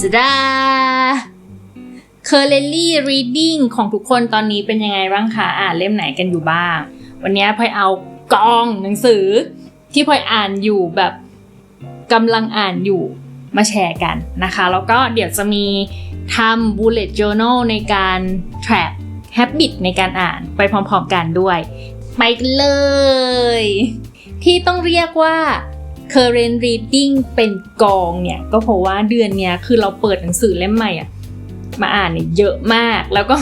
จะดา Currently reading ของทุกคนตอนนี้เป็นยังไงบ้างคะอ่านเล่มไหนกันอยู่บ้าง วันนี้พลอยเอากองหนังสือ ที่พลอยอ่านอยู่แบบกำลังอ่านอยู่มาแชร์กันนะคะ แล้วก็เดี๋ยวจะมีทำ bullet journal ในการ trap habit ในการอ่านไปพร้อมๆกันด้วย ไปกันเลย ที่ต้องเรียกว่า current reading เป็นกองเนี่ยก็เพราะว่าเดือนเนี้ยคือเราเปิดหนังสือเล่มใหม่อะมาอ่านเนี่ยเยอะมาก แล้วก็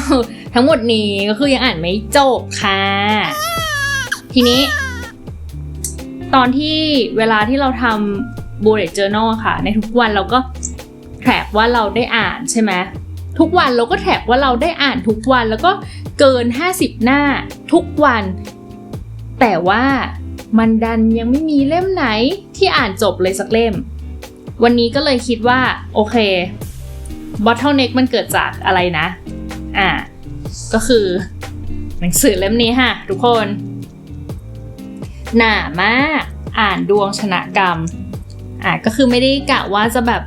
ทั้งหมดนี้ก็คือยังอ่านไม่จบค่ะ ทีนี้ ตอนที่เวลาที่เราทำ bullet journal ค่ะ ในทุกวันเราก็แทร็กว่าเราได้อ่านใช่ไหมทุกวันเราก็แทร็กว่าเราได้อ่านทุกวันแล้วก็เกิน 50 หน้าทุกวัน แต่ว่า มันดันยังไม่มีเล่มไหนที่อ่านจบเลยสักเล่ม วันนี้ก็เลยคิดว่า โอเค bottleneck มันเกิดจากอะไรนะ อ่า ก็คือ หนังสือเล่มนี้ค่ะทุกคน หนามากอ่านดวงชนะกรรม อ่าก็คือไม่ได้กะว่าจะแบบ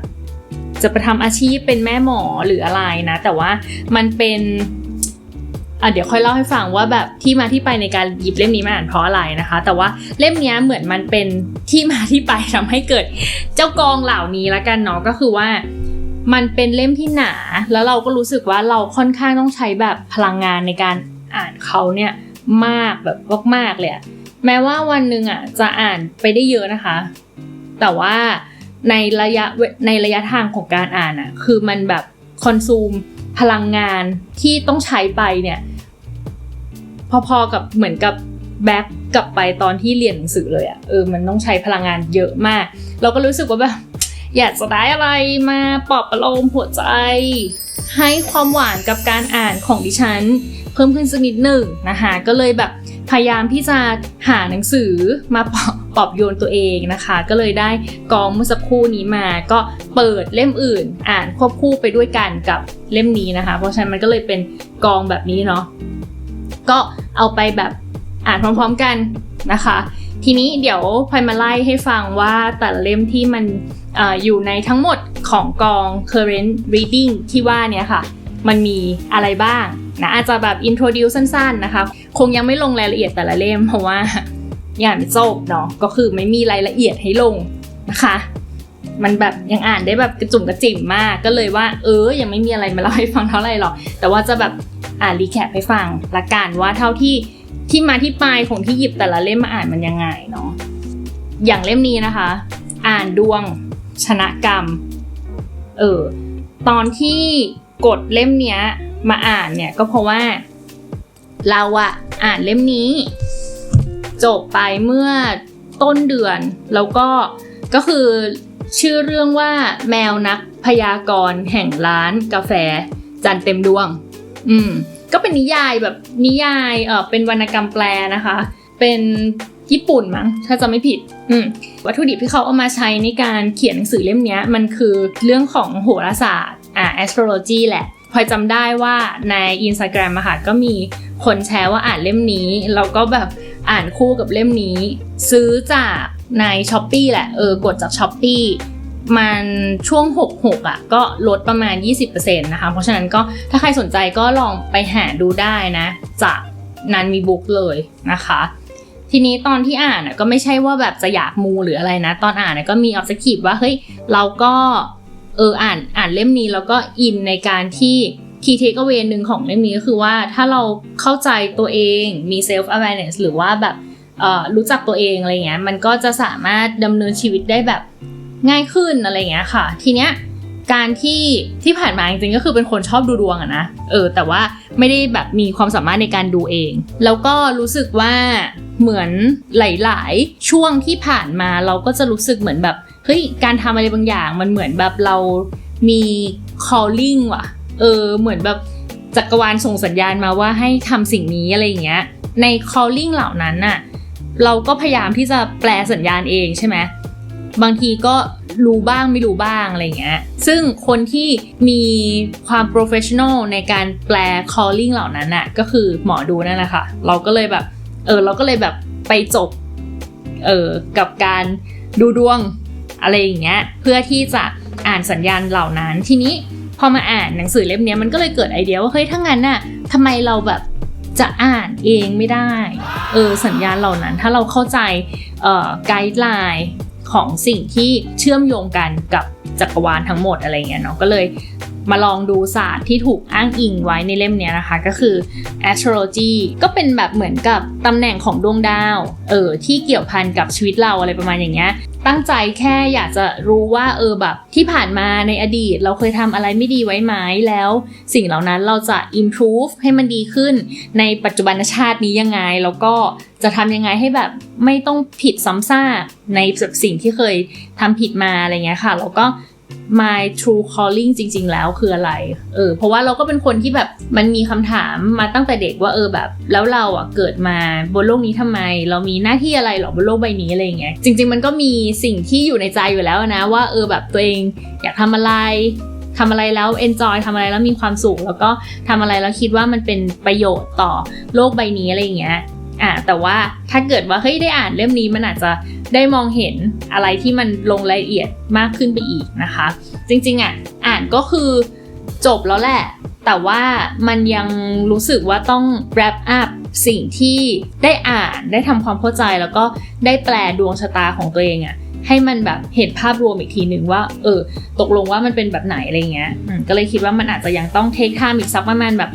จะไปทำอาชีพเป็นแม่หมอหรืออะไรนะ แต่ว่ามันเป็น อะเดี๋ยวค่อยเล่าให้ฟังว่าแบบที่มาที่ไปในการหยิบเล่มนี้มาอ่านเพราะอะไรนะคะ แต่ว่าเล่มนี้เหมือนมันเป็นที่มาที่ไปทำให้เกิดเจ้ากองเหล่านี้ละกันเนาะก็คือว่ามันเป็นเล่มที่หนา แล้วเราก็รู้สึกว่าเราค่อนข้างต้องใช้แบบพลังงานในการอ่านเขาเนี่ยมากแบบมากๆเลยแม้ว่าวันหนึ่งอะจะอ่านไปได้เยอะนะคะ แต่ว่าในระยะในระยะทางของการอ่านอะคือมันแบบคอนซูมพลังงานที่ต้องใช้ไปเนี่ย พอๆกับเหมือนกับแบ็กกลับไปตอนที่เรียนหนังสือเลยอะ่ะเออมันต้องใช้พลังงานเยอะมาก เราก็รู้สึกว่าแบบอยากจะได้อะไรมาปลอบประโลมหัวใจ ให้ความหวานกับการอ่านของดิฉัน เพิ่มขึ้นสักนิดหนึ่งนะคะก็เลยแบบพยายามที่จะหาหนังสือมาปลอบปอบโยนตัวเองนะคะ ก็เลยได้กองเมื่อสักครู่นี้มาก็เปิดเล่มอื่น อ่านควบคู่ไปด้วยกันกับเล่มนี้นะคะ เพราะฉะนั้นมันก็เลยเป็นกองแบบนี้เนาะ ก็เอาไปแบบอ่านพร้อมๆกันนะคะ ทีนี้เดี๋ยวพลอยมาไล่ให้ฟังว่าแต่ละเล่มที่มันออยู่ในทั้งหมดของกอง current reading ที่ว่าเนี่ยค่ะ มันมีอะไรบ้างนะอาจจะแบบ introduce สั้นๆนะคะ คงยังไม่ลงรายละเอียดแต่ละเล่มเพราะว่าอย่างไม่จบเนาะก็คือไม่มีรายละเอียดให้ลงนะคะ มันแบบยังอ่านได้แบบกระจุ่มกระจิ่มมากก็เลยว่า เออยังไม่มีอะไรมาเล่าให้ฟังเท่าไหร่หรอกแต่ว่าจะแบบ อ่านรีแคปให้ฟังละกันว่าเท่าที่ที่มาที่ไปของที่หยิบแต่ละเล่มมาอ่านมันยังไงเนาะอย่างเล่มนี้นะคะ อ่านดวงชนะกรรม เออตอนที่กดเล่มเนี้ยมาอ่านเนี่ยก็เพราะว่า เราอะอ่านเล่มนี้ จบไปเมื่อต้นเดือน แล้วก็ก็คือชื่อเรื่องว่าแมวนักพยากรณ์แห่งร้านกาแฟจันเต็มดวง อืม ก็เป็นนิยายแบบนิยายเออเป็นวรรณกรรมแปลนะคะ เป็นญี่ปุ่นมั้งถ้าจะไม่ผิด อืมวัตถุดิบที่เขาเอามาใช้ในการเขียนหนังสือเล่มนี้มันคือเรื่องของโหราศาสตร์อ่า astrology แหละพลอยจำได้ว่าใน Instagram อะค่ะก็มีคนแชร์ว่าอ่านเล่มนี้แล้วก็แบบอ่านคู่กับเล่มนี้ ซื้อจากใน s h อ p e e แหละ เออกดจาก s h อ p e e มันช่วง 66 อะ ก็ลดประมาณ 20%นะคะ เพราะฉะนั้นก็ถ้าใครสนใจก็ลองไปหาดูได้นะ จากนันมีบุ๊กเลยนะคะ ทีนี้ตอนที่อ่านก็ไม่ใช่ว่าแบบจะอยากมูหรืออะไรนะ ตอนอ่านก็มีออบเจกตีฟว่าเฮ้ยเราก็เอออ่านอ่านเล่มนี้แล้วก็อินในการที่ key takeaway หนึ่งของเล่มนี้ก็คือว่าถ้าเราเข้าใจตัวเองมี self awareness หรือว่าแบบเออรู้จักตัวเองอะไรเงี้ยมันก็จะสามารถดำเนินชีวิตได้แบบ ง่ายขึ้นอะไรเงี้ยค่ะ ทีเนี้ยการที่ที่ผ่านมาจริงๆก็คือเป็นคนชอบดูดวงอะนะเออแต่ว่าไม่ได้แบบมีความสามารถในการดูเอง แล้วก็รู้สึกว่าเหมือนหลายๆ ช่วงที่ผ่านมาเราก็จะรู้สึกเหมือนแบบเฮ้ยการทำอะไรบางอย่างมันเหมือนแบบเรามี calling ว่ะเออเหมือนแบบจักรวาลส่งสัญญาณมาว่าให้ทำสิ่งนี้อะไรอย่างเงี้ยใน calling เหล่านั้นน่ะเราก็พยายามที่จะแปลสัญญาณเองใช่ไหม บางทีก็รู้บ้างไม่รู้บ้างอะไรเงี้ย ซึ่งคนที่มีความ professional ในการแปล calling เหล่านั้นน่ะก็คือหมอดูนั่นแหละค่ะ เราก็เลยแบบ เออเราก็เลยแบบไปจบ เออกับการดูดวงอะไรอย่างเงี้ย เพื่อที่จะอ่านสัญญาณเหล่านั้น ทีนี้พอมาอ่านหนังสือเล่มนี้มันก็เลยเกิดไอเดียว่าเฮ้ยถ้างั้นน่ะทำไมเราแบบจะอ่านเองไม่ได้ เออสัญญาณเหล่านั้นถ้าเราเข้าใจเอ่อไกด์ไลน์ ของสิ่งที่เชื่อมโยงกันกับจักรวาลทั้งหมดอะไรเงี้ยเนาะก็เลยมาลองดูศาสตร์ที่ถูกอ้างอิงไว้ในเล่มนี้นะคะ ก็คือ astrology ก็เป็นแบบเหมือนกับตำแหน่งของดวงดาวเออที่เกี่ยวพันกับชีวิตเราอะไรประมาณอย่างเงี้ย ตั้งใจแค่อยากจะรู้ว่าเออแบบที่ผ่านมาในอดีต เราเคยทำอะไรไม่ดีไว้ไหมแล้ว สิ่งเหล่านั้นเราจะ improve ให้มันดีขึ้น ในปัจจุบันชาตินี้ยังไง แล้วก็จะทำยังไงให้แบบไม่ต้องผิดซ้ำซากในสิ่งที่เคยทำผิดมาอะไรเงี้ยค่ะแล้วก็ my true calling จริง ๆ แล้วคืออะไร เออ เพราะว่าเราก็เป็นคนที่แบบมันมีคำถามมาตั้งแต่เด็กว่าเออแบบ แล้วเราอะเกิดมาบนโลกนี้ทำไม เรามีหน้าที่อะไรหรอบนโลกใบนี้อะไรเงี้ย จริง ๆ มันก็มีสิ่งที่อยู่ในใจอยู่แล้วนะ ว่าเออแบบตัวเองอยากทำอะไรทำอะไรแล้ว enjoy ทำอะไรแล้วมีความสุข แล้วก็ทำอะไรแล้วคิดว่ามันเป็นประโยชน์ต่อโลกใบนี้อะไรอย่างเงี้ย อะแต่ว่าถ้าเกิดว่าเฮ้ยได้อ่านเล่มนี้มันอาจจะได้มองเห็นอะไรที่มันลงรายละเอียดมากขึ้นไปอีกนะคะ จริงๆอะอ่านก็คือจบแล้วแหละ แต่ว่ามันยังรู้สึกว่าต้อง wrap up สิ่งที่ได้อ่านได้ทำความเข้าใจแล้วก็ได้แปลดวงชะตาของตัวเองอะ ให้มันแบบเห็นภาพรวมอีกทีหนึ่งว่า เออ ตกลงว่ามันเป็นแบบไหนอะไรเงี้ยอืมก็เลยคิดว่ามันอาจจะยังต้องเทค time อีกสักประมาณแบบ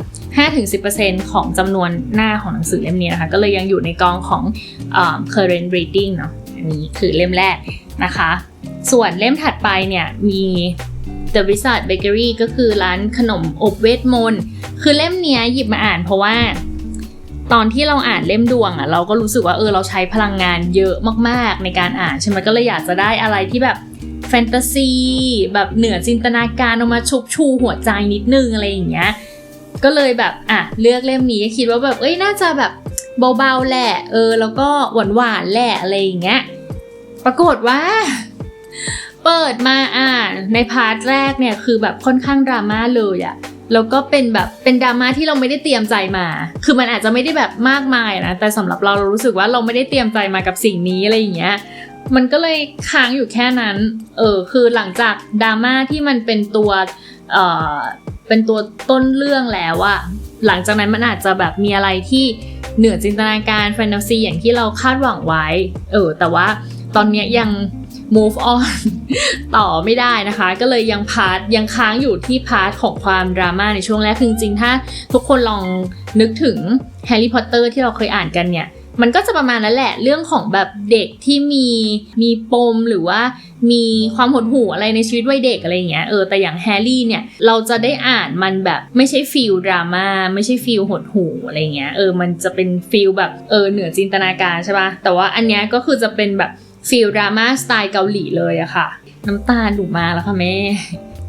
5-10%ของจำนวนหน้าของหนังสือเล่มนี้นะคะ ก็เลยยังอยู่ในกองของเอ่อ current reading เนาะอันนี้คือเล่มแรกนะคะ ส่วนเล่มถัดไปเนี่ยมี The Wizard Bakery ก็คือร้านขนมอบเวทมนต์คือเล่มเนี้ยหยิบมาอ่านเพราะว่า ตอนที่เราอ่านเล่มดวงอะ่ะเราก็รู้สึกว่าเออเราใช้พลังงานเยอะมากๆในการอ่านใช่ไหมก็เลยอยากจะได้อะไรที่แบบแฟนตาซีแบบเหนือจินตนาการออกมาชุบชูหัวใจนิดนึงอะไรอย่างเงี้ยก็เลยแบบอะเลือกเล่มนี้คิดว่าแบบเอ้ยน่าจะแบบเบาๆแหละเออแล้วก็หวานๆแหละอะไรอย่างเงี้ยปรากฏว่า เปิดมาอ่านในพาร์ทแรกเนี่ยคือแบบค่อนข้างดราม่าเลยอะ แล้วก็เป็นแบบเป็นดราม่าที่เราไม่ได้เตรียมใจมา คือมันอาจจะไม่ได้แบบมากมายนะ แต่สำหรับเราเรารู้สึกว่าเราไม่ได้เตรียมใจมากับสิ่งนี้อะไรอย่างเงี้ย มันก็เลยค้างอยู่แค่นั้น เออ คือหลังจากดราม่าที่มันเป็นตัว เอ่อ เป็นตัวต้นเรื่องแล้วอะหลังจากนั้นมันอาจจะแบบมีอะไรที่เหนือจินตนาการแฟนตาซีอย่างที่เราคาดหวังไว้ เออ แต่ว่าตอนเนี้ยยัง move on ต่อไม่ได้นะคะ ก็เลยยังพาร์ทยังค้างอยู่ที่พาร์ทของความดราม่าในช่วงแรกคือจริงๆถ้าทุกคนลองนึกถึงแฮร์รี่พอตเตอร์ที่เราเคยอ่านกันเนี่ยมันก็จะประมาณนั้นแหละเรื่องของแบบเด็กที่มีมีปมหรือว่ามีความหดหู่อะไรในชีวิตวัยเด็กอะไรอย่างเงี้ยเออแต่อย่างแฮร์รี่เนี่ยเราจะได้อ่านมันแบบไม่ใช่ฟิลดราม่าไม่ใช่ฟิลหดหู่อะไรเงี้ยเออมันจะเป็นฟิลแบบเออเหนือจินตนาการใช่ป่ะแต่ว่าอันเนี้ยก็คือจะเป็นแบบ ฟิลดราม่าสไตล์เกาหลีเลยอะค่ะ น้ำตาหนูมาแล้วค่ะแม่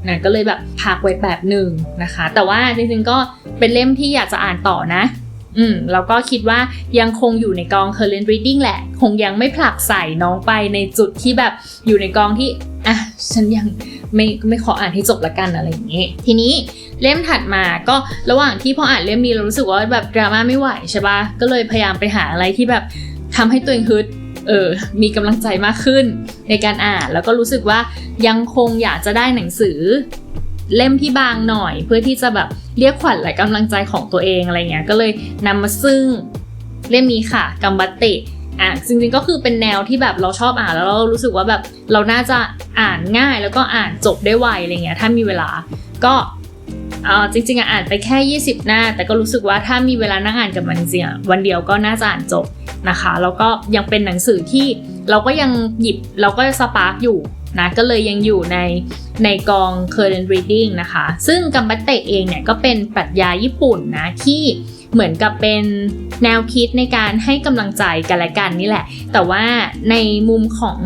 นะก็เลยแบบพักไว้แบบหนึ่งนะคะ แต่ว่าจริงๆก็เป็นเล่มที่อยากจะอ่านต่อนะ อืมแล้วก็คิดว่ายังคงอยู่ในกอง current reading แหละ คงยังไม่ผลักใส่น้องไปในจุดที่แบบอยู่ในกองที่อะฉันยังไม่ไม่ขออ่านให้จบละกันอะไรอย่างเงี้ยทีนี้เล่มถัดมาก็ระหว่างที่พออ่านเล่มนี้เรารู้สึกว่าแบบดราม่าไม่ไหวใช่ปะก็เลยพยายามไปหาอะไรที่แบบทำให้ตัวเองฮึด เออมีกำลังใจมากขึ้นในการอ่านแล้วก็รู้สึกว่ายังคงอยากจะได้หนังสือ เล่มที่บางหน่อย เพื่อที่จะแบบเรียกขวัญและกำลังใจของตัวเองอะไรเงี้ยก็เลยนำมาซึ่งเล่มนี้ค่ะกัมบัตเตอะจริงๆก็คือเป็นแนวที่แบบเราชอบอ่านแล้วเรารู้สึกว่าแบบเราน่าจะอ่านง่ายแล้วก็อ่านจบได้ไวอะไรเงี้ยถ้ามีเวลาก็ เออจริงๆอะอ่านไปแค่ 20 หน้า แต่ก็รู้สึกว่าถ้ามีเวลานั่งอ่านกับมันจริงวันเดียวก็น่าจะอ่านจบนะคะ แล้วก็ยังเป็นหนังสือที่เราก็ยังหยิบเราก็สปาร์กอยู่นะก็เลยยังอยู่ในในกอง current reading นะคะ ซึ่งกัมบัตเตะเองเนี่ยก็เป็นปรัชญาญี่ปุ่นนะที่เหมือนกับเป็นแนวคิดในการให้กำลังใจกันและกันนี่แหละ แต่ว่าในมุมของ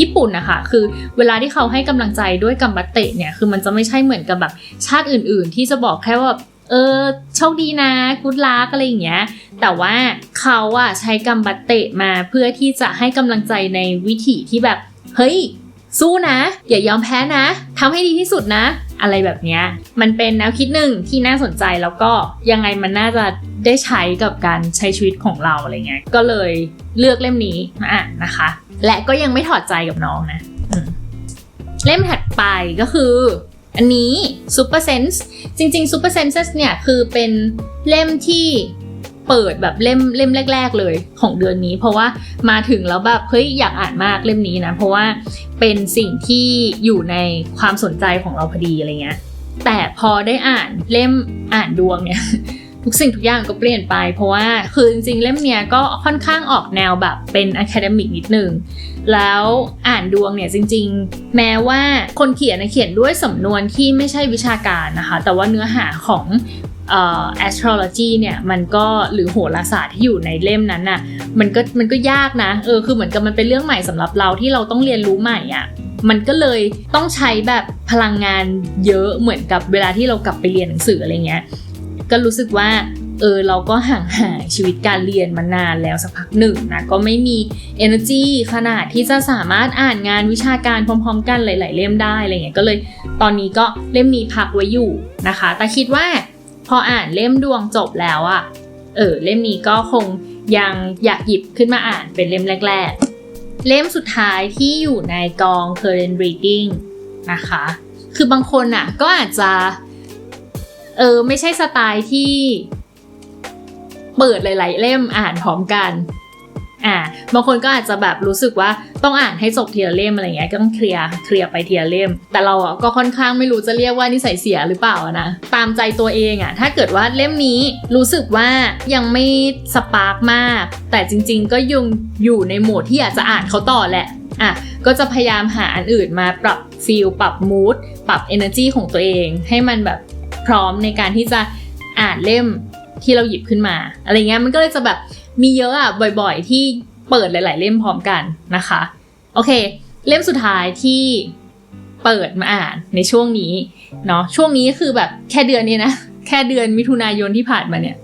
ญี่ปุ่นนะคะคือเวลาที่เขาให้กำลังใจด้วยกัมบัตเตะเนี่ยคือมันจะไม่ใช่เหมือนกับแบบชาติอื่น ๆ ที่จะบอกแค่ว่าเออโชคดีนะกุดลักอะไรอย่างเงี้ย แต่ว่าเขาอะใช้กัมบัตเตะมาเพื่อที่จะให้กำลังใจในวิถีที่แบบ เฮ้ย สู้นะ อย่ายอมแพ้นะทำให้ดีที่สุดนะ อะไรแบบเนี้ยมันเป็นแนวคิดหนึ่งที่น่าสนใจแล้วก็ยังไงมันน่าจะได้ใช้กับการใช้ชีวิตของเราอะไรเงี้ยก็เลยเลือกเล่มนี้มาอ่านนะคะ และก็ยังไม่ถอดใจกับน้องนะเล่มถัดไปก็คือ อันนี้ Super Sense จริงๆ Super Senses เนี่ยคือเป็นเล่มที่ เปิดแบบเล่มเล่มแรก ๆ เลยของเดือนนี้ เพราะว่ามาถึงแล้วแบบเฮ้ยอยากอ่านมากเล่มนี้นะ เพราะว่าเป็นสิ่งที่อยู่ในความสนใจของเราพอดีอะไรเงี้ยแต่พอได้อ่านเล่มอ่านดวงเนี่ยทุกสิ่งทุกอย่างก็เปลี่ยนไปเพราะว่าคือจริงๆเล่มเนี้ยก็ค่อนข้างออกแนวแบบเป็นอะคาเดมิกนิดนึงแล้วอ่านดวงเนี่ยจริงๆ แม้ว่าคนเขียนเขียนด้วยสำนวนที่ไม่ใช่วิชาการนะคะ แต่ว่าเนื้อหาของ astrology เนี่ยมันก็หรือโหราศาสตร์ที่อยู่ในเล่มนั้นน่ะมันก็มันก็ยากนะเออคือเหมือนกับมันเป็นเรื่องใหม่สำหรับเราที่เราต้องเรียนรู้ใหม่อะ่ะมันก็เลยต้องใช้แบบพลังงานเยอะเหมือนกับเวลาที่เรากลับไปเรียนหนังสืออะไรเงี้ยก็รู้สึกว่าเออเราก็ห่างหายชีวิตการเรียนมานานแล้วสักพักหนึ่งนะก็ไม่มี energy ขนาดที่จะสามารถอ่านงานวิชาการพร้อมๆ กันหลาย ๆ เล่มได้อะไรเงี้ยก็เลยตอนนี้ก็เล่มนี้พักไว้อยู่นะคะ แต่คิดว่า พออ่านเล่มดวงจบแล้วอะเออเล่มนี้ก็คงยังอยากหยิบขึ้นมาอ่านเป็นเล่มแรก ๆ เล่มสุดท้ายที่อยู่ในกอง current reading นะคะ คือบางคนอะก็อาจจะ เออไม่ใช่สไตล์ที่ เปิดหลาย ๆ เล่มอ่านพร้อมกัน อ่าบางคนก็อาจจะแบบรู้สึกว่าต้องอ่านให้จบทีละเล่มอะไรเงี้ยก็ต้องเคลียร์เคลียร์ไปทีละเล่ม แต่เราอะก็ค่อนข้างไม่รู้จะเรียกว่านิสัยเสียหรือเปล่านะตามใจตัวเองอะถ้าเกิดว่าเล่มนี้รู้สึกว่ายังไม่สปาร์กมาก แต่จริง ๆ ก็ยังอยู่ในโหมดที่อยากจะอ่านเขาต่อแหละอะก็จะพยายามหาอันอื่นมาปรับฟีลปรับมูดปรับ energy ของตัวเอง ให้มันแบบพร้อมในการที่จะอ่านเล่มที่เราหยิบขึ้นมา อะไรเงี้ยมันก็เลยจะแบบ มีเยอะอะบ่อยๆ ที่เปิดหลาย ๆ เล่มพร้อมกันนะคะ โอเค เล่มสุดท้ายที่เปิดมาอ่านในช่วงนี้เนาะช่วงนี้คือแบบแค่เดือนนี้นะ แค่เดือนมิถุนายนที่ผ่านมาเนี่ย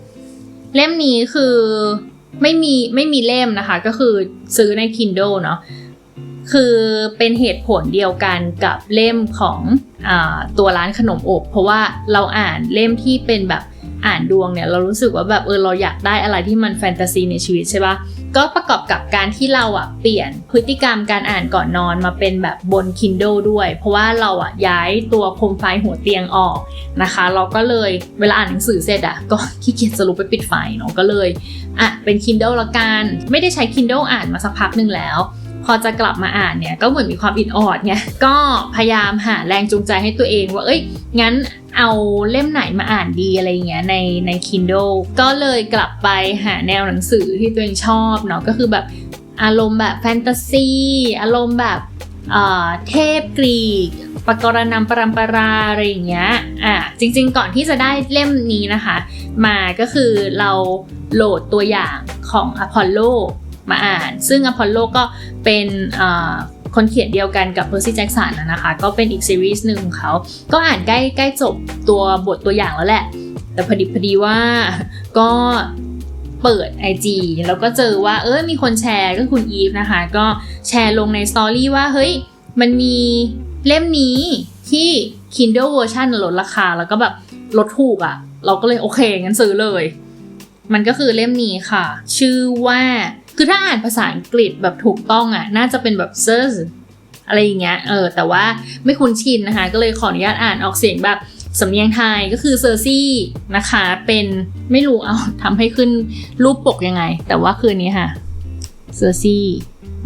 เล่มนี้คือไม่มีไม่มีเล่มนะคะ ก็คือซื้อใน Kindle เนาะคือเป็นเหตุผลเดียวกันกับเล่มของอตัวร้านขนมอบ เพราะว่าเราอ่านเล่มที่เป็นแบบ อ่านดวงเนี่ยเรารู้สึกว่าแบบเออเราอยากได้อะไรที่มันแฟนตาซีในชีวิตใช่ปะก็ประกอบกับการที่เราอะเปลี่ยนพฤติกรรมการอ่านก่อนนอนมาเป็นแบบบน Kindle ด้วย เพราะว่าเราอะย้ายตัวโคมไฟหัวเตียงออกนะคะ เราก็เลยเวลาอ่านหนังสือเสร็จอะก็ขี้เกียจสรุปไปปิดไฟเนาะก็เลยอะเป็น Kindle ละกัน ไม่ได้ใช้ Kindle อ่านมาสักพักหนึ่งแล้ว พอจะกลับมาอ่านเนี่ยก็เหมือนมีความอินออดไงก็พยายามหาแรงจูงใจให้ตัวเองว่าเอ้ยงั้นเอาเล่มไหนมาอ่านดีอะไรเงี้ยในใน Kindle ก็เลยกลับไปหาแนวหนังสือที่ตัวเองชอบเนาะก็คือแบบอารมณ์แบบแฟนตาซีอารมณ์แบบเทพกรีกปกรณำปรำปราอะไรอย่างเงี้ย อะจริงๆก่อนที่จะได้เล่มนี้นะคะ มาก็คือเราโหลดตัวอย่างของอพอลโล มาอ่าน ซึ่งอพอลโลก็เป็นคนเขียนเดียวกันกับเพอร์ซี่แจ็กสันนะคะ ก็เป็นอีกซีรีส์หนึ่งของเขา ก็อ่านใกล้ใกล้จบตัวบทตัวอย่างแล้วแหละ แต่พอดีพอดีว่าก็เปิด IG แล้วก็เจอว่าเออมีคนแชร์ก็คุณอีฟนะคะ ก็แชร์ลงในสตอรี่ว่า เฮ้ย มันมีเล่มนี้ที่ Kindle version ลดราคา แล้วก็แบบลดถูกอะ่ะ เราก็เลยโอเค งั้นซื้อเลย มันก็คือเล่มนี้ค่ะ ชื่อว่า คือถ้าอ่านภาษาอังกฤษแบบถูกต้องอะ่ะ น่าจะเป็นแบบ s i r อะไรอย่างเงี้ย เออ แต่ว่าไม่คุ้นชินนะคะ ก็เลยขออนุญาตอ่านออกเสียงแบบสำเนียงไทยก็คือเซอร์ซี่นะคะ เป็นไม่รู้เอาทำให้ขึ้นรูปปกยังไง แต่ว่าคืนนี้ค่ะเซอร์ซี่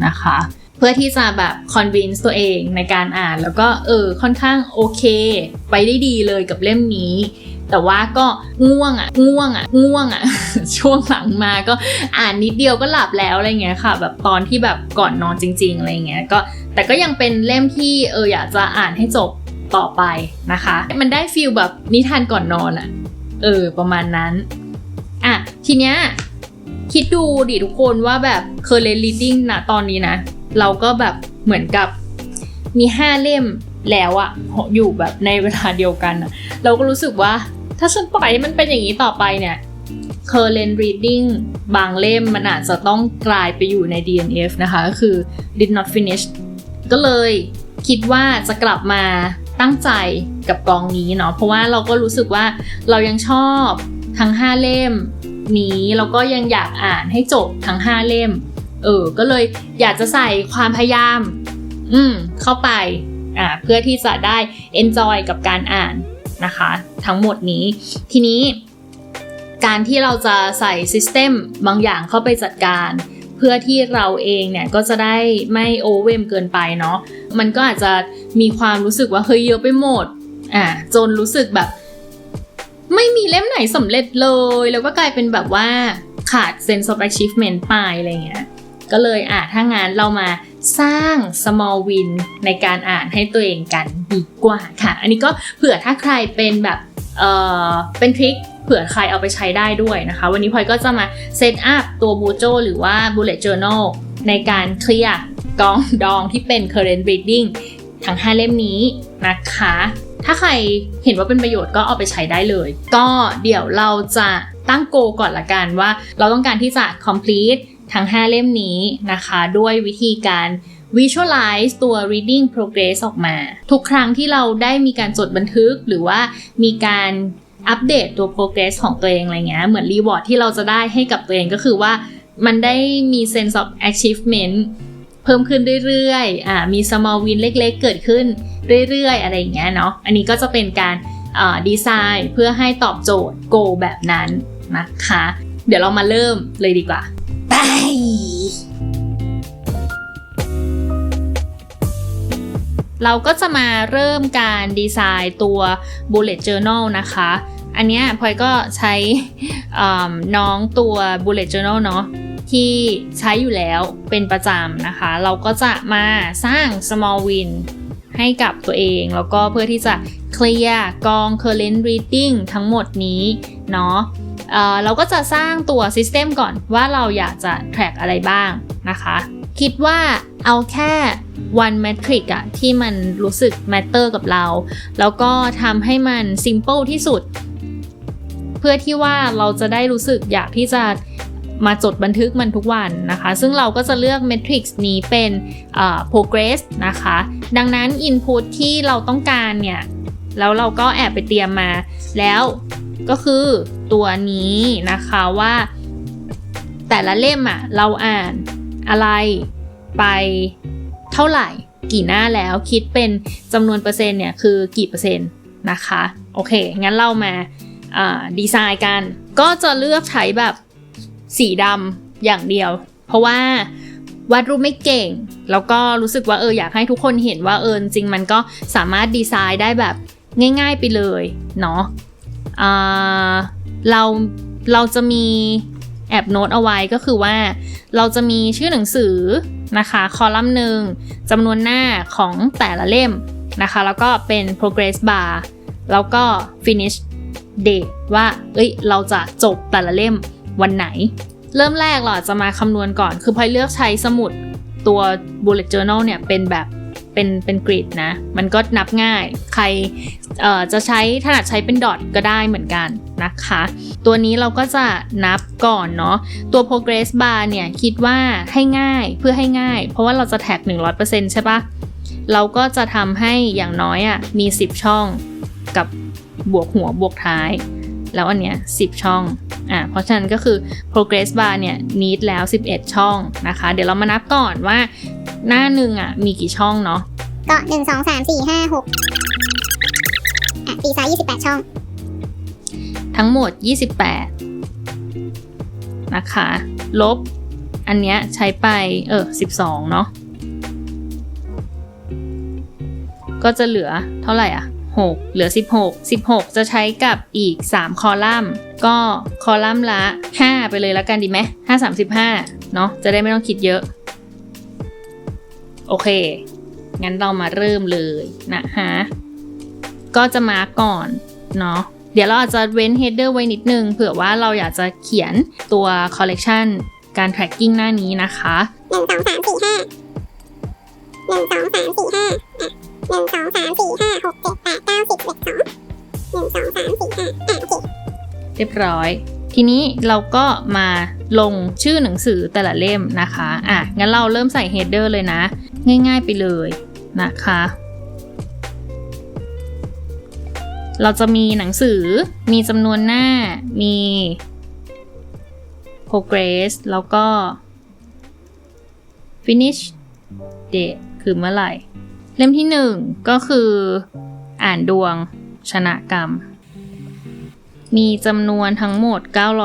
นะคะ เพื่อที่จะแบบคอนวินส์ตัวเองในการอ่านแล้วก็เออค่อนข้างโอเค ไปได้ดีเลยกับเล่มนี้ แต่ว่าก็ง่วงอะง่วงอะง่วงอะ ช่วงหลังมาก็อ่านนิดเดียวก็หลับแล้วอะไรเงี้ยค่ะ แบบตอนที่แบบก่อนนอนจริง ๆอะไรเงี้ยก็แต่ก็ยังเป็นเล่มที่เอออยากจะอ่านให้จบต่อไปนะคะ มันได้ฟีลแบบนิทานก่อนนอนอะเออประมาณนั้นอะทีเนี้ยคิดดูดิทุกคนว่าแบบเคอร์เรน reading นะตอนนี้นะ เราก็แบบเหมือนกับมีห้าเล่ม แล้วอะอยู่แบบในเวลาเดียวกันอะเราก็รู้สึกว่า ถ้าฉันปล่อยให้มันเป็นอย่างนี้ต่อไปเนี่ย current reading บางเล่มมันอาจจะต้องกลายไปอยู่ใน DNF นะคะ ก็คือ did not finish ก็เลยคิดว่าจะกลับมาตั้งใจกับกองนี้เนาะเพราะว่าเราก็รู้สึกว่าเรายังชอบทั้ง 5 เล่มนี้แล้วก็ยังอยากอ่านให้จบทั้ง 5 เล่ม เออ ก็เลยอยากจะใส่ความพยายาม อืม เข้าไป อ่าเพื่อที่จะได้ enjoy กับการอ่านนะคะ ทั้งหมดนี้ทีนี้ การที่เราจะใส่ system บางอย่างเข้าไปจัดการ เพื่อที่เราเองเนี่ยก็จะได้ไม่โอเวมเกินไปเนาะมันก็อาจจะมีความรู้สึกว่าเฮ้ยเยอะไปหมดอ่าจนรู้สึกแบบไม่มีเล่มไหนสำเร็จเลย แล้วก็กลายเป็นแบบว่าขาด sense of achievement ไปอะไรเงี้ย ก็เลยอะถ้างานเรามา สร้าง small win ในการอ่านให้ตัวเองกันดีกว่าค่ะ อันนี้ก็เผื่อถ้าใครเป็นแบบเออเป็นทริคเผื่อใครเอาไปใช้ได้ด้วยนะคะ วันนี้พลอยก็จะมาเซตอัพตัวบูโจหรือว่า bullet journal ในการเคลียร์กองดองที่เป็น current reading ทั้ง 5 เล่มนี้นะคะ ถ้าใครเห็นว่าเป็นประโยชน์ก็เอาไปใช้ได้เลย ก็เดี๋ยวเราจะตั้งโกก่อนละกันว่า เราต้องการที่จะ complete ทั้ง 5 เล่มนี้นะคะ ด้วยวิธีการ visualize ตัว reading progress ออกมา ทุกครั้งที่เราได้มีการจดบันทึกหรือว่ามีการอัปเดตตัว progress ของตัวเองอะไรเงี้ยเหมือน reward ที่เราจะได้ให้กับตัวเองก็คือว่ามันได้มี sense of achievement เพิ่มขึ้นเรื่อยๆ อ่า มี small win เล็กๆ เกิดขึ้นเรื่อยๆ อะไรอย่างเงี้ยเนาะ อันนี้ก็จะเป็นการดีไซน์เพื่อให้ตอบโจทย์ goal แบบนั้นนะคะ เดี๋ยวเรามาเริ่มเลยดีกว่า ไปเราก็จะมาเริ่มการดีไซน์ตัว bullet journal นะคะ อันนี้พลอยก็ใช้น้องตัว bullet journal เนาะที่ใช้อยู่แล้วเป็นประจำนะคะ เราก็จะมาสร้าง small win ให้กับตัวเอง แล้วก็เพื่อที่จะเคลียร์กอง current reading ทั้งหมดนี้เนาะ เเราก็จะสร้างตัว system ก่อนว่าเราอยากจะ track อะไรบ้างนะคะ คิดว่าเอาแค่ one metric อะที่มันรู้สึก matter กับเรา แล้วก็ทำให้มัน simple ที่สุด เพื่อที่ว่าเราจะได้รู้สึกอยากที่จะมาจดบันทึกมันทุกวันนะคะ ซึ่งเราก็จะเลือก Matrix นี้เป็น progress นะคะ ดังนั้น Input ที่เราต้องการเนี่ย แล้วเราก็แอบไปเตรียมมา แล้วก็คือตัวนี้นะคะว่า แต่ละเล่มอะเราอ่านอะไรไปเท่าไหร่กี่หน้าแล้วคิดเป็นจำนวนเปอร์เซ็นต์เนี่ยคือกี่เปอร์เซ็นต์นะคะโอเค งั้นเรามาดีไซน์กัน ก็จะเลือกใช้แบบสีดำอย่างเดียว เพราะว่าวาดรูปไม่เก่ง แล้วก็รู้สึกว่าเอออยากให้ทุกคนเห็นว่าเออจริงมันก็สามารถดีไซน์ได้แบบ ง่าย ๆไปเลยเนาะเราเราจะมีแอบโน้ตเอาไว้ก็คือว่าเราจะมีชื่อหนังสือนะคะคอลัมน์หนึ่งจำนวนหน้าของแต่ละเล่มนะคะ แล้วก็เป็น progress bar แล้วก็ finish date ว่าเอ้ยเราจะจบแต่ละเล่มวันไหน เริ่มแรกเราจะมาคำนวณก่อน คือพอยเลือกใช้สมุดตัว bullet journal เนี่ยเป็นแบบ เป็นเป็นกริดนะ มันก็นับง่าย ใครจะใช้ถนัดใช้เป็นดอทก็ได้เหมือนกันนะคะ ตัวนี้เราก็จะนับก่อนเนาะ ตัว progress bar เนี่ยคิดว่าให้ง่ายเพื่อให้ง่าย เพราะว่าเราจะแท็ก 100%ใช่ปะเราก็จะทำให้อย่างน้อยอะ่ะมี 10 ช่องกับบวกหัวบวกท้าย แล้วอันเนี้ย10 ช่อง อ่าเพราะฉะนั้นก็คือ progress bar เนี่ย need แล้ว 11 ช่องนะคะ เดี๋ยวเรามานับก่อนว่าหน้าหนึ่งอะมีกี่ช่องเนาะก็หนึ่งสองสามสี่ห้าหกอะตีซ้ายยี่สิบแปดช่อง ทั้งหมด 28 นะคะ ลบ อันเนี้ยใช้ไป เออ 12 เนาะก็จะเหลือเท่าไหร่อะ 6 เหลือ 16 16 จะใช้กับอีก 3 คอลัมน์ ก็คอลัมน์ละ 5 ไปเลยแล้วกันดีไหม5 35 เนาะจะได้ไม่ต้องคิดเยอะ โอเค งั้นเรามาเริ่มเลยนะฮะก็จะมาก่อนเนาะเดี๋ยวเราอาจจะเว้น header ไว้นิดนึงเผื่อว่าเราอยากจะเขียนตัว collection การ tracking หน้านี้นะคะหนึ่งสองสามสี่ หนึ่งสองสามสี่ห้าหกเจ็ดแปดเก้าสิบเอ็ดสองหนึ่งสองสามสี่ห้าอะโอเคเรียบร้อย ทีนี้เราก็มาลงชื่อหนังสือแต่ละเล่มนะคะ อะ งั้นเราเริ่มใส่เฮดเดอร์เลยนะ ง่ายๆไปเลยนะคะ เราจะมีหนังสือ มีจำนวนหน้า มี progress แล้วก็ finish date คือเมื่อไหร่ เล่มที่หนึ่งก็คือ อ่านดวง ชนะกรรม มีจำนวนทั้งหมด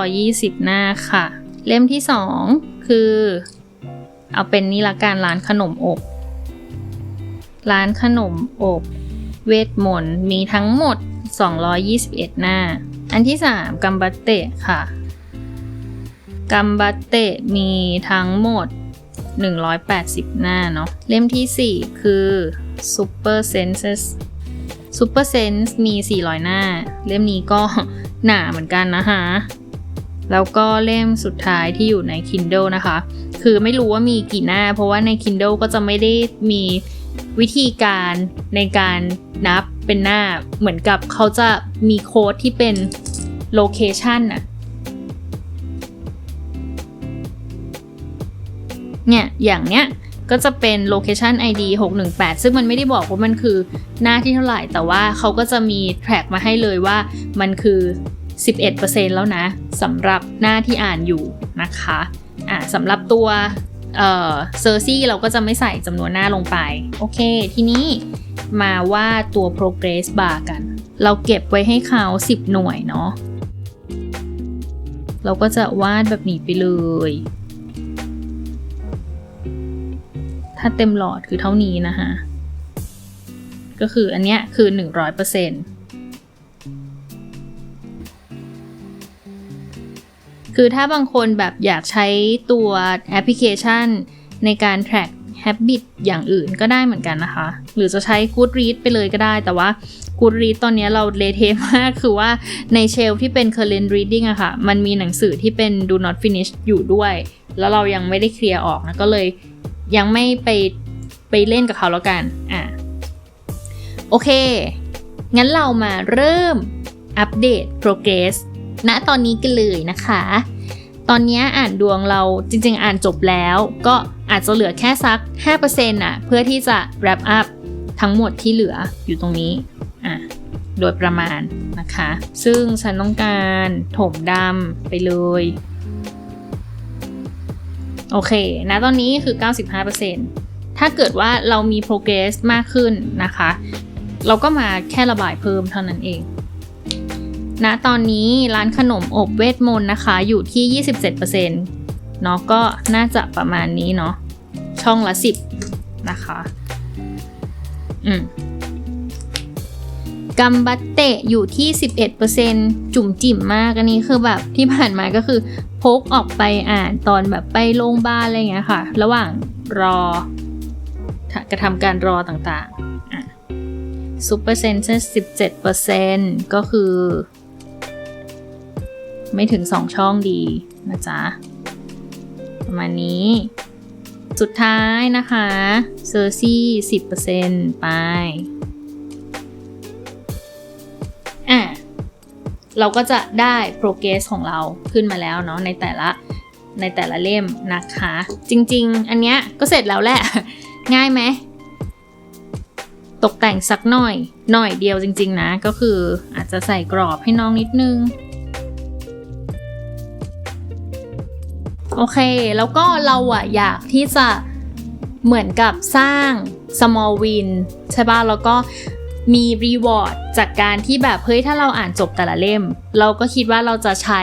920 หน้าค่ะ เล่มที่สองคือ เอาเป็นนี่ละการร้านขนมอบ ร้านขนมอบ เวทมนต์มีทั้งหมด 221 หน้า อันที่ 3 กัมบัตเตะค่ะกัมบัตเตะมีทั้งหมด 180 หน้าเนาะเล่มทีสี่ 4 คือ Super Senses Super Sense มี 400 หน้า เล่มนี้ก็หนาเหมือนกันนะคะแล้วก็เล่มสุดท้ายที่อยู่ใน Kindle นะคะ คือไม่รู้ว่ามีกี่หน้า เพราะว่าใน Kindle ก็จะไม่ได้มีวิธีการในการนับเป็นหน้าเหมือนกับเขาจะมีโค้ดที่เป็นโลเคชันอะ เนี่ย อย่างเนี้ยก็จะเป็น location ID 618 ซึ่งมันไม่ได้บอกว่ามันคือหน้าที่เท่าไหร่ แต่ว่าเขาก็จะมีแทร็กมาให้เลยว่ามันคือ 11%แล้วนะสำหรับหน้าที่อ่านอยู่นะคะอ่าสำหรับตัวเอ่อเซอร์ซี่เราก็จะไม่ใส่จำนวนหน้าลงไป โอเค ทีนี้มาว่าตัว progress bar กัน เราเก็บไว้ให้เขา 10 หน่วยเนาะเราก็จะวาดแบบนี้ไปเลย ถ้าเต็มหลอดคือเท่านี้นะคะก็คืออันเนี้ยคือ 100%คือถ้าบางคนแบบอยากใช้ตัวแอปพลิเคชันในการ track habit อย่างอื่นก็ได้เหมือนกันนะคะ หรือจะใช้ Goodreads ไปเลยก็ได้ แต่ว่า Goodreads ตอนนี้เราเลเทมาก คือว่าในเชลที่เป็น current reading อะค่ะ มันมีหนังสือที่เป็น do not finish อยู่ด้วย แล้วเรายังไม่ได้เคลียร์ออกนะ ก็เลย ยังไม่ไปไปเล่นกับเขาแล้วกันอะโอเค งั้นเรามาเริ่มอัปเดต progress ณตอนนี้กันเลยนะคะ ตอนนี้อ่านดวงเราจริงๆ อ่านจบแล้ว ก็อาจจะเหลือแค่สัก 5%น่ะ เพื่อที่จะ wrap up ทั้งหมดที่เหลืออยู่ตรงนี้อะโดยประมาณนะคะ ซึ่งฉันต้องการถมดำไปเลย โอเคนะตอนนี้คือ 95%ถ้าเกิดว่าเรามี progress มากขึ้นนะคะ เราก็มาแค่ระบายเพิ่มเท่านั้นเองณตอนนี้ร้านขนมอบเวทมนต์นะคะ อยู่ที่ 27%เนาะก็น่าจะประมาณนี้เนาะช่องละ 10 นะคะ อืมกัมบัตเตะอยู่ที่ 11%จุ่มจิ่มมาก อันนี้คือแบบที่ผ่านมาก็คือ พกออกไปอ่านตอนแบบไปโรงพยาบาลอะไรเงี้ยค่ะ ระหว่างรอกระทำการรอต่างๆซูเปอะ Super Senses 17%ก็คือ ไม่ถึง2ช่องดีนะจ๊ะ ประมาณนี้ สุดท้ายนะคะเซอร์ซี่10%ไปอะ เราก็จะได้ progress ของเราขึ้นมาแล้วเนาะในแต่ละในแต่ละเล่มนะคะ จริง ๆ อันเนี้ยก็เสร็จแล้วแหละ ง่ายไหม ตกแต่งสักหน่อย หน่อยเดียวจริง ๆ นะ ก็คืออาจจะใส่กรอบให้น้องนิดนึง โอเค แล้วก็เราอะอยากที่จะเหมือนกับสร้าง small win ใช่ป่ะ แล้วก็ มี reward จากการที่แบบเฮ้ยถ้าเราอ่านจบแต่ละเล่ม เราก็คิดว่าเราจะใช้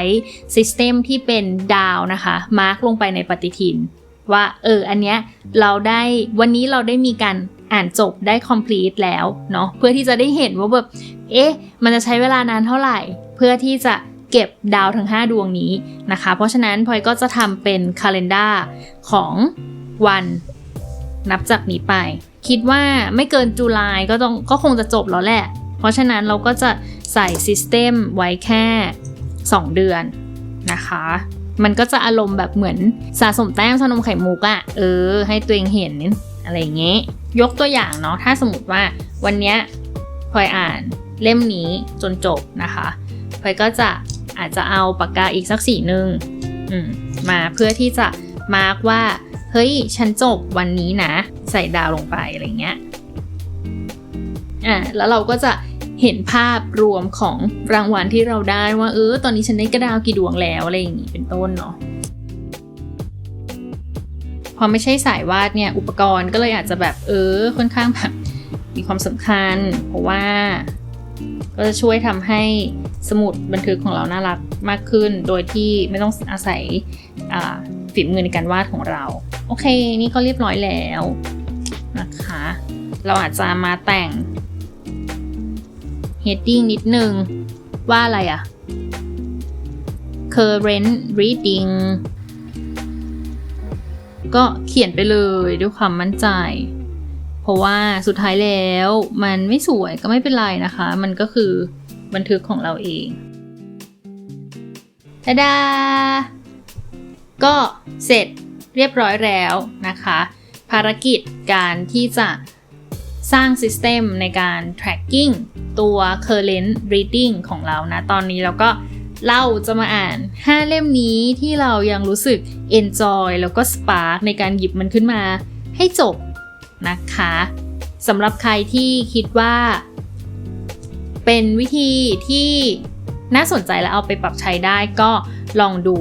system ที่เป็นดาวนะคะมาร์กลงไปในปฏิทิน ว่าเอออันเนี้ยเราได้วันนี้เราได้มีการอ่านจบได้ complete แล้วเนาะเพื่อที่จะได้เห็นว่าแบบเอ๊ะมันจะใช้เวลานานเท่าไหร่ เพื่อที่จะเก็บดาวทั้ง 5 ดวงนี้นะคะ เพราะฉะนั้นพลอยก็จะทำเป็น calendar ของวันนับจากนี้ไป คิดว่าไม่เกินจุลายก็ต้องก็คงจะจบแล้วแหละ เพราะฉะนั้นเราก็จะใส่ system ไว้แค่ 2 เดือนนะคะ มันก็จะอารมณ์แบบเหมือนสะสมแต้มชานมไข่มุกอะเออ ให้ตัวเองเห็นอะไรอย่างเงี้ยยกตัวอย่างเนาะถ้าสมมติว่าวันเนี้ยพลอยอ่านเล่มนี้จนจบนะคะพลอยก็จะอาจจะเอาปากกาอีกสักสีหนึ่งมมาเพื่อที่จะมาร์กว่า เฮ้ย ฉันจบวันนี้นะ ใส่ดาวลงไปอะไรเงี้ยอ่าแล้วเราก็จะเห็นภาพรวมของรางวัลที่เราได้ว่าเออตอนนี้ฉันได้กระดาวกี่ดวงแล้วอะไรอย่างงี้เป็นต้นเนาะพอไม่ใช่สายวาดเนี่ยอุปกรณ์ก็เลยอาจจะแบบเออค่อนข้างแบบมีความสำคัญ เพราะว่า ก็จะช่วยทำให้สมุดบันทึกของเราน่ารักมากขึ้น โดยที่ไม่ต้องอาศัยฝีมือในการวาดของเรา โอเค นี่ก็เรียบร้อยแล้วนะคะ เราอาจจะมาแต่ง heading นิดนึง ว่าอะไรอะ current reading ก็เขียนไปเลยด้วยความมั่นใจ เพราะว่าสุดท้ายแล้วมันไม่สวยก็ไม่เป็นไรนะคะ มันก็คือบันทึกของเราเองทาดา ก็เสร็จ เรียบร้อยแล้วนะคะ ภารกิจการที่จะสร้าง System ในการ tracking ตัว current reading ของเรานะ ตอนนี้เราก็เราจะมาอ่าน 5 เล่มนี้ที่เรายังรู้สึก enjoy แล้วก็ spark ในการหยิบมันขึ้นมาให้จบนะคะสำหรับใครที่คิดว่า เป็นวิธีที่น่าสนใจและเอาไปปรับใช้ได้ก็ลองดู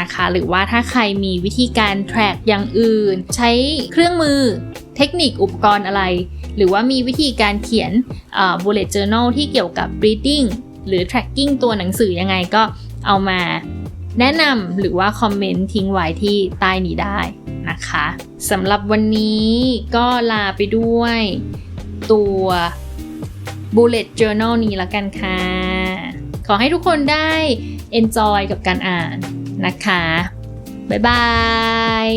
นะคะ หรือว่าถ้าใครมีวิธีการ track อย่างอื่น ใช้เครื่องมือเทคนิคอุปกรณ์อะไร หรือว่ามีวิธีการเขียนเอ่อ bullet journal ที่เกี่ยวกับ reading หรือ tracking ตัวหนังสือยังไงก็เอามาแนะนำหรือว่าคอมเมนต์ทิ้งไว้ที่ใต้นี้ได้นะคะสำหรับวันนี้ก็ลาไปด้วยตัว bullet journal นี้ละกันค่ะ ขอให้ทุกคนได้ enjoy กับการอ่าน นะคะ บ๊ายบาย